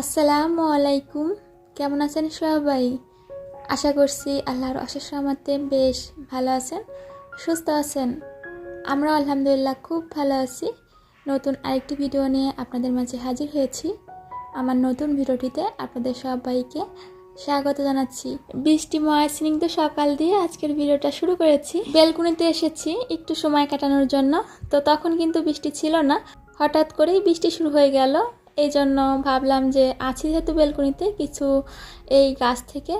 আসসালামু আলাইকুম। কেমন আছেন সবাই? আশা করছি আল্লাহর অশেষ রহমতে বেশ ভালো আছেন, সুস্থ আছেন। আমরা আলহামদুলিল্লাহ খুব ভালো আছি। নতুন আরেকটি ভিডিও নিয়ে আপনাদের মাঝে হাজির হয়েছি। আমার নতুন ভিডিওটিতে আপনাদের সবাইকে স্বাগত জানাচ্ছি। বৃষ্টি বৃষ্টিময় স্নিগ্ধ সকাল দিয়ে আজকের ভিডিওটা শুরু করেছি। বেলকুনিতে এসেছি একটু সময় কাটানোর জন্য, তো তখন কিন্তু বৃষ্টি ছিল না। হঠাৎ করেই বৃষ্টি শুরু হয়ে গেল। এই জন্য ভাবলাম যে আছি যেহেতু বেলকুনিতে, কিছু এই গাছ থেকে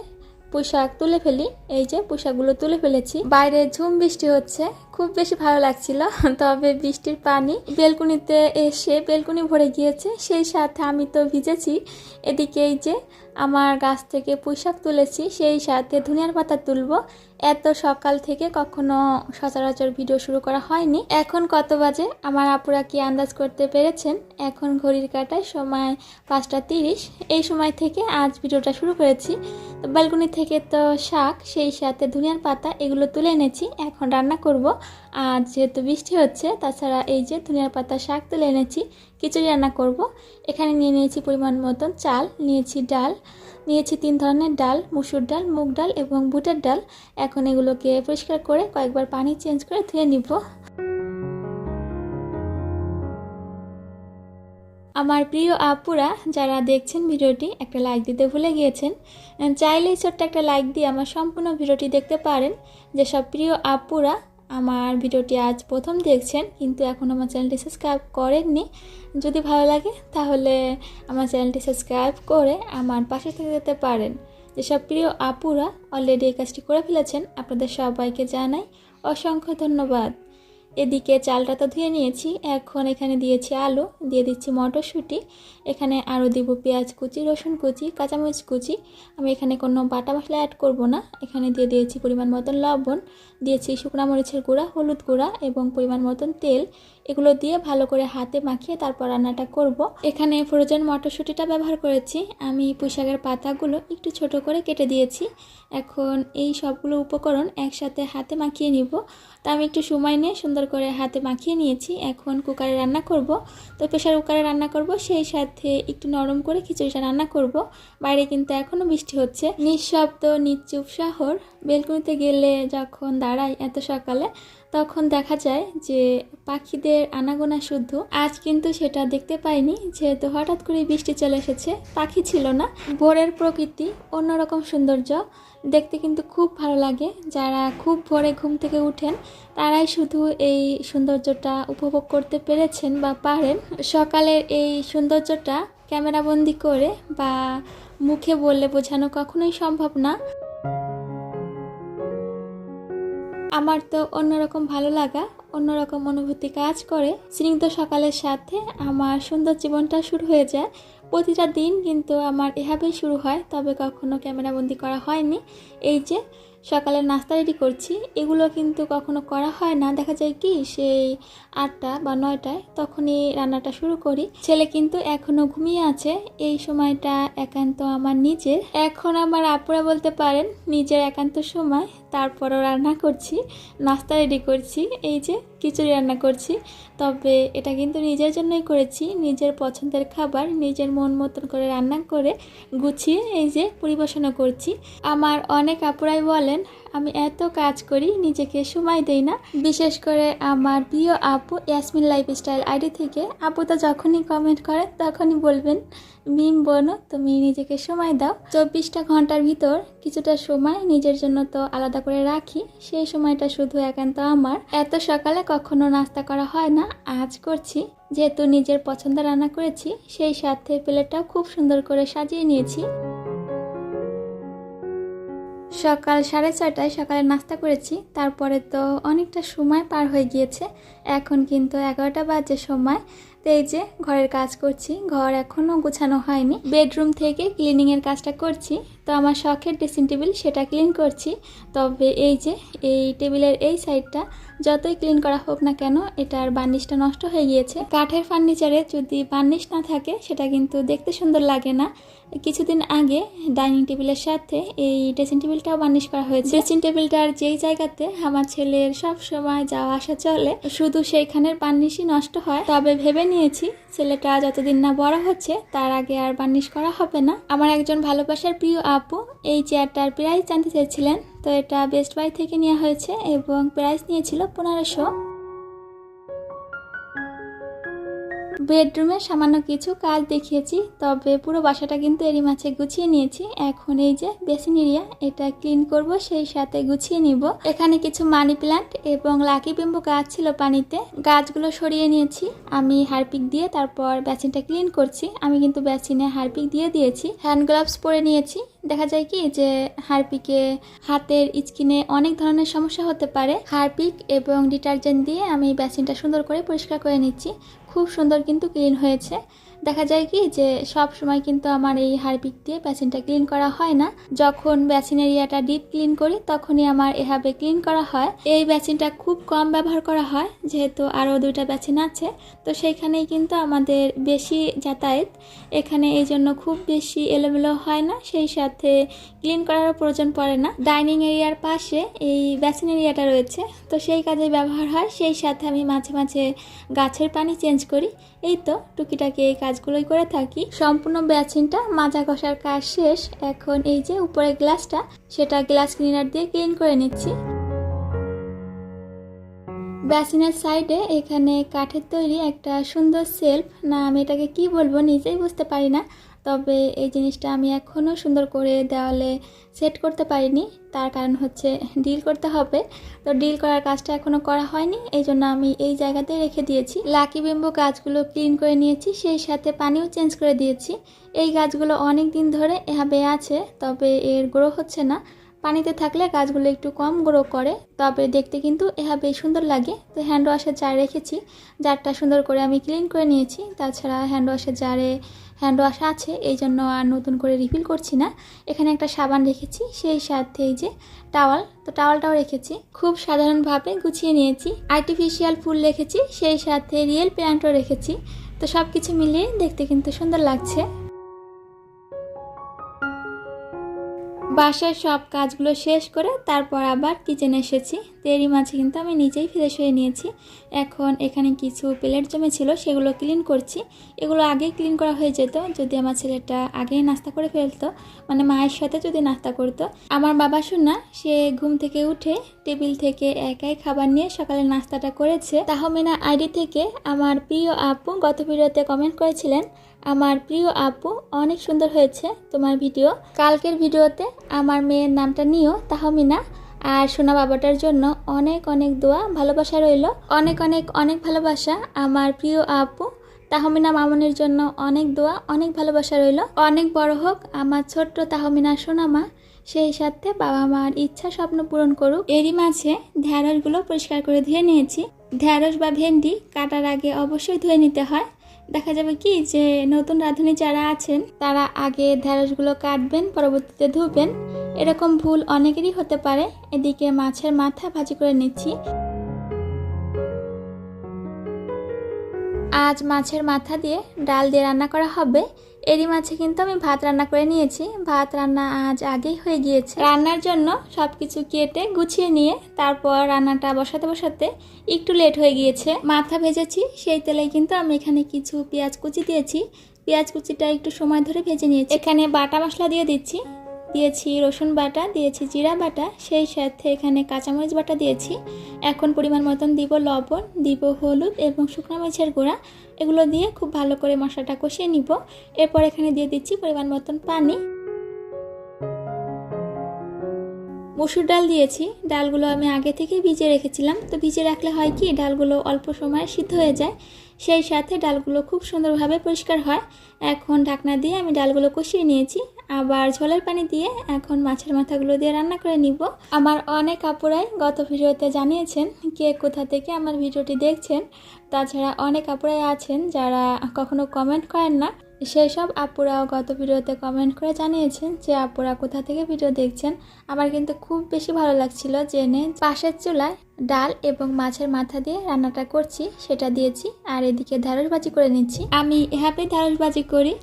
পোশাক তুলে ফেলি। এই যে পোশাকগুলো তুলে ফেলেছি। বাইরে ঝুম বৃষ্টি হচ্ছে, খুব বেশি ভালো লাগছিল, তবে বৃষ্টির পানি বেলকুনিতে এসে বেলকুনি ভরে গিয়েছে। সেই সাথে আমি তো ভিজেছি। এদিকে এই যে আমার গাছ থেকে পোশাক তুলেছি, সেই সাথে ধনিয়ার পাতা তুলবো। এত সকাল থেকে কখনো সচরাচর ভিডিও শুরু করা হয়নি। এখন কত বাজে? আমার আপুরা কি আন্দাজ করতে পেরেছেন? এখন ঘড়ির কাটায় সময় পাঁচটা তিরিশ। এই সময় থেকে আজ ভিডিওটা শুরু করেছি। তো ব্যালকনি থেকে তো শাক, সেই সাথে ধনিয়ার পাতা, এগুলো তুলে এনেছি। এখন রান্না করব। আর যেহেতু বৃষ্টি হচ্ছে, তাছাড়া এই যে ধনিয়ার পাতা শাক তুলে এনেছি, খিচুড়ি রান্না করব। এখানে নিয়ে নিয়েছি পরিমাণ মতন চাল, নিয়েছি ডাল, নিয়েছি তিন ধরনের ডাল, মুসুর ডাল, মুগ ডাল এবং বুটের ডাল। এখন এগুলোকে পরিষ্কার করে কয়েকবার পানি চেঞ্জ করে ধুয়ে নিব। আমার প্রিয় আপুরা, যারা দেখছেন ভিডিওটি, একটা লাইক দিতে ভুলে গিয়েছেন, চাইলেই ছোট্ট একটা লাইক দিয়ে আমার সম্পূর্ণ ভিডিওটি দেখতে পারেন। যেসব প্রিয় আপুরা আমার ভিডিওটি আজ প্রথম দেখছেন, কিন্তু এখন আমার চ্যানেলটি সাবস্ক্রাইব করেননি। যদি ভালো লাগে, তাহলে আমার চ্যানেলটি সাবস্ক্রাইব করে আমার পাশে থেকে যেতে পারেন। যেসব প্রিয় আপুরা অলরেডি এই কাজটি করে ফেলেছেন, আপনাদের সবাইকে জানাই অসংখ্য ধন্যবাদ। এদিকে চালটা তো ধুয়ে নিয়েছি, এখন এখানে দিয়েছি আলু, দিয়ে দিচ্ছি মটরশুঁটি, এখানে আরও দিব পেঁয়াজ কুচি, রসুন কুচি, কাঁচামরিচ কুচি, আমি এখানে কোনো বাটা মশলা অ্যাড করব না, এখানে দিয়ে দিয়েছি পরিমাণ মতন লবণ, দিয়েছি শুকনা মরিচের গুঁড়া, হলুদ গুঁড়া এবং পরিমাণ মতন তেল, এগুলো দিয়ে ভালো করে হাতে মাখিয়ে তারপর রান্নাটা করব। এখানে ফ্রোজেন মটরশুঁটিটা ব্যবহার করেছি, আমি পুঁইশাকের পাতাগুলো একটু ছোট করে কেটে দিয়েছি, এখন এই সবগুলো উপকরণ একসাথে হাতে মাখিয়ে নিব, তা আমি একটু সময় নিয়ে সুন্দর করে হাতে মাখিয়ে নিয়েছি। এখন কুকারে রান্না করব। তো প্রেশার কুকারে রান্না করব। সেই সাথে একটু নরম করে খিচুড়িটা রান্না করব। বাইরে কিন্তু এখনও বৃষ্টি হচ্ছে। নিঃশব্দ, নিচুপ শহর। বেলকুনিতে গেলে যখন দাঁড়াই এত সকালে তখন দেখা যায় যে পাখিদের আনাগোনা শুদ্ধ। আজ কিন্তু সেটা দেখতে পাইনি, যেহেতু হঠাৎ করে বৃষ্টি চলে এসেছে, পাখি ছিল না। ভোরের প্রকৃতি, অন্যরকম সৌন্দর্য, দেখতে কিন্তু খুব ভালো লাগে। যারা খুব ভোরে ঘুম থেকে উঠেন, তারাই শুধু এই সৌন্দর্যটা উপভোগ করতে পেরেছেন বা পারেন। সকালের এই সৌন্দর্যটা ক্যামেরাবন্দি করে বা মুখে বললে বোঝানো কখনোই সম্ভব না। আমার তো অন্যরকম ভালো লাগা, অন্যরকম অনুভূতি কাজ করে। স্নিগ্ধ সকালের সাথে আমার সুন্দর জীবনটা শুরু হয়ে যায়। প্রতিটা দিন কিন্তু আমার এভাবেই শুরু হয়, তবে কখনো ক্যামেরাবন্দি করা হয়নি। এই যে সকালে নাস্তা রেডি করছি, এগুলো কিন্তু কখনো করা হয় না। দেখা যায় কি, সেই আটটা বা নয়টায় তখনই রান্নাটা শুরু করি। ছেলে কিন্তু এখনও ঘুমিয়ে আছে। এই সময়টা একান্ত আমার নিজের। এখন আমার আপুরা বলতে পারেন, নিজের একান্ত সময়। তারপরও রান্না করছি, নাস্তা রেডি করছি। এই যে খিচুড়ি রান্না করছি। তবে এটা কিন্তু নিজের জন্যই করেছি। নিজের পছন্দের খাবার নিজের মন মতন করে রান্না করে গুছিয়ে এই যে পরিবেশনা করছি। আমার অনেক আপুরাই বলেন আমি এত কাজ করি, নিজেকে সময় দেই না। বিশেষ করে আমার প্রিয় আপু ইয়াসমিন লাইফস্টাইল আইডি থেকে। আপু তো যখনই কমেন্ট করে, তখনই বলবেন, মিম, বোনো, তুমি নিজেকে সময় দাও। চব্বিশটা ঘণ্টার ভিতর কিছুটা সময় নিজের জন্য তো আলাদা করে রাখি। সেই সময়টা শুধু একান্ত আমার। এত সকালে কখনো নাস্তা করা হয় না। আজ করছি। যেহেতু নিজের পছন্দ রান্না করেছি, সেই সাথে প্লেটটাও খুব সুন্দর করে সাজিয়ে নিয়েছি। সকাল সাড়ে ছয়টায় সকালে নাস্তা করেছি, তারপরে তো অনেকটা সময় পার হয়ে গিয়েছে। এখন কিন্তু এগারোটা বাজে সময়। তো এই যে ঘরের কাজ করছি, ঘর এখনও গোছানো হয়নি। বেডরুম থেকে ক্লিনিংয়ের কাজটা করছি, তো আমার শখের ড্রেসিং টেবিল সেটা ক্লিন করছি। তবে এই যে এই টেবিলের এই সাইডটা যতই ক্লিন করা হোক না কেন, এটার বার্নিশটা নষ্ট হয়ে গিয়েছে। কাঠের ফার্নিচারে যদি বার্নিশ না থাকে, সেটা কিন্তু দেখতে সুন্দর লাগে না। কিছুদিন আগে ডাইনিং টেবিলের সাথে এই ড্রেসিং টেবিলটাও বার্নিশ করা হয়েছে। ড্রেসিং টেবিলটার যেই জায়গাতে আমার ছেলের সব সময় যাওয়া আসা চলে, শুধু সেইখানের বার্নিশই নষ্ট হয়। তবে ভেবে নিয়েছি। ছেলেটা যতদিন না বড় হচ্ছে, তার আগে আর বার্নিশ করা হবে না। আমার একজন ভালোবাসার প্রিয় আপু এই চেয়ারটার প্রাইস জানতে চেয়েছিলেন। তো এটা বেস্ট বাই থেকে নেওয়া হয়েছে এবং প্রাইস নিয়েছিল পনেরোশো। বেডরুমে সামান্য কিছু কাজ দেখিয়েছি, তবে পুরো বাসাটা কিন্তু এরই মাঝে গুছিয়ে নিয়েছি। এখন এই যে বেসিন এরিয়া, এটা ক্লিন করব, সেই সাথে গুছিয়ে নিব। এখানে কিছু মানি প্ল্যান্ট এবং লাকি বেম্বু গাছ ছিল পানিতে। গাছগুলো সরিয়ে নিয়েছি। আমি হারপিক দিয়ে তারপর বেসিনটা ক্লিন করছি। আমি কিন্তু বেসিনে হারপিক দিয়ে দিয়েছি। হ্যান্ড গ্লাভস পরে নিয়েছি। দেখা যায় কি যে হারপিকে হাতের স্কিনে অনেক ধরনের সমস্যা হতে পারে। হারপিক এবং ডিটারজেন্ট দিয়ে আমি বেসিনটা সুন্দর করে পরিষ্কার করে নিচ্ছি। খুব সুন্দর কিন্তু ক্লিন হয়েছে। দেখা যায় কি যে সব সময় কিন্তু আমার এই হারপিক দিয়ে বেসিনটা ক্লিন করা হয় না। যখন বেসিন এরিয়াটা ডিপ ক্লিন করি, তখনই আমার এভাবে ক্লিন করা হয়। এই বেসিনটা খুব কম ব্যবহার করা হয়, যেহেতু আরও দুইটা বেসিন আছে। তো সেইখানেই কিন্তু আমাদের বেশি যাতায়াত। এখানে এই জন্য খুব বেশি এলোমেলো হয় না, সেই সাথে ক্লিন করারও প্রয়োজন পড়ে না। ডাইনিং এরিয়ার পাশে এই বেসিন এরিয়াটা রয়েছে। তো সেই কাজে ব্যবহার হয়, সেই সাথে আমি মাঝে মাঝে গাছের পানি চেঞ্জ করি। এই তো টুকিটাকি এই কাজগুলোই করে থাকি। সম্পূর্ণ ব্যাচিনটা মাজা ঘষার কাজ শেষ। এখন এই যে উপরে গ্লাসটা, সেটা গ্লাস ক্লিনার দিয়ে ক্লিন করে নিচ্ছি। বেসিনের সাইডে এখানে কাঠের তৈরি একটা সুন্দর সেলফ। না, আমি এটাকে কি বলব নিজেই বুঝতে পারি না। তবে এই জিনিসটা আমি এখনও সুন্দর করে দেওয়ালে সেট করতে পারিনি। তার কারণ হচ্ছে ডিল করতে হবে। তো ডিল করার কাজটা এখনও করা হয়নি। এই জন্য আমি এই জায়গাতে রেখে দিয়েছি। লাকি বেম্বো গাছগুলো ক্লিন করে নিয়েছি, সেই সাথে পানিও চেঞ্জ করে দিয়েছি। এই গাছগুলো অনেক দিন ধরে এভাবে আছে, তবে এর গ্রো হচ্ছে না। পানিতে থাকলে গাছগুলো একটু কম গ্রো করে, তবে দেখতে কিন্তু এভাবেই সুন্দর লাগে। তো হ্যান্ড ওয়াশের জার রেখেছি। জারটা সুন্দর করে আমি ক্লিন করে নিয়েছি। তাছাড়া হ্যান্ড ওয়াশের জারে হ্যান্ড ওয়াশ আছে, এই জন্য আর নতুন করে রিফিল করছি না। এখানে একটা সাবান রেখেছি, সেই সাথে এই যে টাওয়াল, তো টাওয়ালটাও রেখেছি। খুব সাধারণভাবে গুছিয়ে নিয়েছি। আর্টিফিশিয়াল ফুল রেখেছি, সেই সাথে রিয়েল প্ল্যান্টও রেখেছি। তো সব কিছু মিলিয়ে দেখতে কিন্তু সুন্দর লাগছে। বাসার সব কাজগুলো শেষ করে তারপর আবার কিচেনে এসেছি। তো এরই মাঝে কিন্তু আমি নিজেই ফ্রেশ হয়ে নিয়েছি। এখন এখানে কিছু প্লেট জমে ছিল, সেগুলো ক্লিন করছি। এগুলো আগেই ক্লিন করা হয়ে যেত, যদি আমার ছেলেটা আগেই নাস্তা করে ফেলতো মানে মায়ের সাথে যদি নাস্তা করতো। আমার বাবা শোনা সে ঘুম থেকে উঠে টেবিল থেকে একাই খাবার নিয়ে সকালে নাস্তাটা করেছে। তাহমিনা আইডি থেকে আমার প্রিয় আপু গত ভিডিওতে কমেন্ট করেছিলেন আমার প্রিয় আপু, অনেক সুন্দর হয়েছে তোমার ভিডিও। কালকের ভিডিওতে আমার মেয়ের নামটা নিও, তাহমিনা। আর সোনা বাবাটার জন্য অনেক অনেক দোয়া, ভালোবাসা রইল। অনেক অনেক অনেক ভালোবাসা আমার প্রিয় আপু। তাহমিনা মামনের জন্য অনেক দোয়া, অনেক ভালোবাসা রইল। অনেক বড় হোক আমার ছোট্ট তাহমিনা সোনামা সেই সাথে বাবা মার ইচ্ছা স্বপ্ন পূরণ করুক। এরই মাঝে ঢ্যাঁড়সগুলো পরিষ্কার করে ধুয়ে নিয়েছি। ঢ্যাঁড়স বা ভেন্ডি কাটার আগে অবশ্যই ধুয়ে নিতে হয়। দেখা যাবে কি যে নতুন রাঁধুনি যারা আছেন, তারা আগে ঢ্যাঁড়সগুলো কাটবেন, পরবর্তীতে ধুবেন। এরকম ভুল অনেকেরই হতে পারে। এদিকে মাছের মাথা ভাজি করে নিচ্ছি। আজ মাছের মাথা দিয়ে ডাল দিয়ে রান্না করা হবে। এরই মাঝে কিন্তু আমি ভাত রান্না করে নিয়েছি। ভাত রান্না আজ আগেই হয়ে গিয়েছে। রান্নার জন্য সব কিছু কেটে গুছিয়ে নিয়ে তারপর রান্নাটা বসাতে বসাতে একটু লেট হয়ে গিয়েছে। মাথা ভেজেছি, সেই তেলেই কিন্তু আমি এখানে কিছু পেঁয়াজ কুচি দিয়েছি। পেঁয়াজ কুচিটা একটু সময় ধরে ভেজে নিয়েছি। এখানে বাটা মশলা দিয়ে দিচ্ছি। দিয়েছি রসুন বাটা, দিয়েছি জিরা বাটা, সেই সাথে এখানে কাঁচামরিচ বাটা দিয়েছি। এখন পরিমাণ মতন দিব লবণ, দিব হলুদ এবং শুকনো মরিচের গুঁড়া। এগুলো দিয়ে খুব ভালো করে মশলাটা কষিয়ে নিব। এরপর এখানে দিয়ে দিচ্ছি পরিমাণ মতন পানি। মসুর ডাল দিয়েছি। ডালগুলো আমি আগে থেকে ভিজে রেখেছিলাম। তো ভিজে রাখলে হয় কি, ডালগুলো অল্প সময়ে সিদ্ধ হয়ে যায়। সেই সাথে ডালগুলো খুব সুন্দরভাবে পরিষ্কার হয়। এখন ঢাকনা দিয়ে আমি ডালগুলো কষিয়ে নিয়েছি। আবার ঝোলের পানি দিয়ে এখন মাছের মাথাগুলো দিয়ে রান্না করে নিব। আমার অনেক আপুরাই গত ভিডিওতে জানিয়েছেন কে কোথা থেকে আমার ভিডিওটি দেখছেন। তাছাড়া অনেক আপুরাই আছেন যারা কখনো কমেন্ট করেন না। সেই সব আপুরাও গত ভিডিওতে কমেন্ট করে জানিয়েছেন যে আপুরা কোথা থেকে ভিডিও দেখছেন। আমার কিন্তু খুব বেশি ভালো লাগছিল জেনে পাশের চুলায় ডাল এবং মাছের মাথা দিয়ে রান্নাটা করছি, সেটা দিয়েছি আর এদিকে ঢ্যাঁড়স করে নিচ্ছি। আমি এভাবেই ঢ্যাঁড়স করি।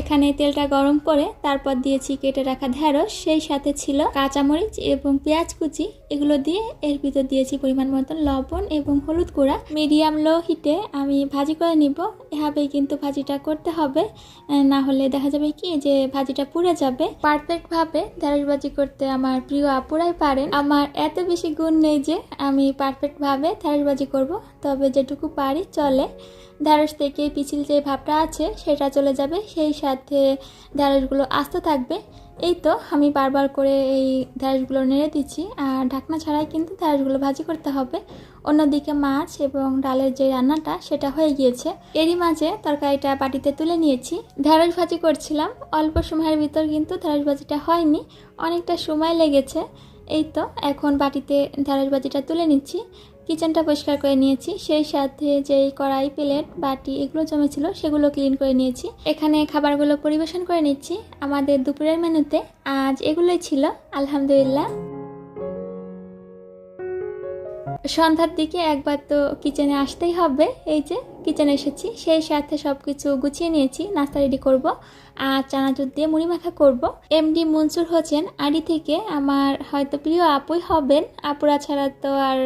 এখানে তেলটা গরম করে তারপর দিয়েছি কেটে রাখা ঢ্যাঁড়স সেই সাথে ছিল কাঁচামরিচ এবং পেঁয়াজ কুচি। এগুলো দিয়ে এর ভিতর দিয়েছি পরিমাণ মতন লবণ এবং হলুদ গুঁড়া। মিডিয়াম লো হিটে আমি ভাজি করে নিব। এভাবেই কিন্তু ভাজিটা করতে হবে। না হলে দেখা যাবে কি যে ভাজিটা পুড়ে যাবে। পারফেক্টভাবে ঢ্যাঁড়স করতে আমার প্রিয় আপুরাই পারেন। আমার এত বেশি গুণ নেই যে আমি পারফেক্ট ভাবে ঢ্যাঁড়স করব, তবে যেটুকু পারি চলে। ঢ্যাঁড়স থেকে পিছিল যে ভাবটা আছে, সেটা চলে যাবে, সেই সাথে ঢ্যাঁড়সগুলো আস্ত থাকবে। এই তো, আমি বারবার করে এই ঢ্যাঁড়সগুলো নেড়ে দিচ্ছি, আর ঢাকনা ছাড়াই কিন্তু ঢ্যাঁড়সগুলো ভাজি করতে হবে। অন্যদিকে মাছ এবং ডালের যে রান্নাটা, সেটা হয়ে গিয়েছে। এরই মাঝে তরকারিটা বাটিতে তুলে নিয়েছি। ঢ্যাঁড়স ভাজি করছিলাম, অল্প সময়ের ভিতর কিন্তু ঢ্যাঁড়স ভাজিটা হয়নি, অনেকটা সময় লেগেছে। এই তো, এখন বাটিতে ঢ্যাঁড়স বাজিটা তুলে নিচ্ছি। কিচেনটা পরিষ্কার করে নিয়েছি। সেই সাথে যেই কড়াই, প্লেট, বাটি এগুলো জমেছিল, সেগুলো ক্লিন করে নিয়েছি। এখানে খাবারগুলো পরিবেশন করে নিচ্ছি। আমাদের দুপুরের মেনুতে আজ এগুলোই ছিল। আলহামদুলিল্লাহ। সন্ধ্যার দিকে একবার তো কিচেনে আসতেই হবে, এই যে কিচেনে এসেছি। সেই সাথে সব কিছু গুছিয়ে নিয়েছি, নাস্তা রেডি করব, আর চানাচুর দিয়ে মুড়ি মাখা করব। এমডি মনসুর হচ্ছেন আড়ি থেকে আমার হয়তো প্রিয় আপুই হবেন। আপুরা ছাড়া তো আর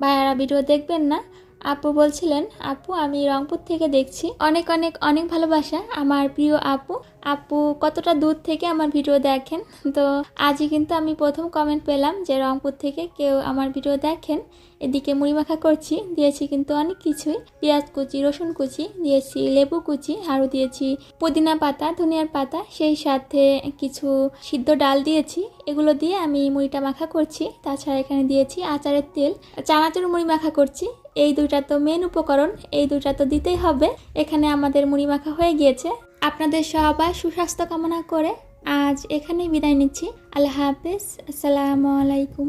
ভাইয়ারা ভিডিও দেখবেন না। আপু বলছিলেন, আপু, আমি রংপুর থেকে দেখছি। অনেক অনেক অনেক ভালোবাসা আমার প্রিয় আপু। আপু কতটা দূর থেকে আমার ভিডিও দেখেন? তো আজই কিন্তু আমি প্রথম কমেন্ট পেলাম যে রংপুর থেকে কেউ আমার ভিডিও দেখেন। এদিকে মুড়ি মাখা করছি, দিয়েছি কিন্তু অনেক কিছুই। পেঁয়াজ কুচি, রসুন কুচি, দিয়েছি লেবু কুচি, আরও দিয়েছি পুদিনা পাতা, ধনিয়ার পাতা, সেই সাথে কিছু সিদ্ধ ডাল দিয়েছি। এগুলো দিয়ে আমি মুড়িটা মাখা করছি। তাছাড়া এখানে দিয়েছি আচারের তেল। চানাচুর মুড়ি মাখা করছি। এই দুইটা তো মেন উপকরণ, এই দুইটা তো দিতেই হবে। এখানে আমাদের মুড়ি মাখা হয়ে গিয়েছে। আপনাদের সবাই সুস্বাস্থ্য কামনা করে আজ এখানেই বিদায় নিচ্ছি। আল্লাহ হাফিজ। আসসালামু আলাইকুম।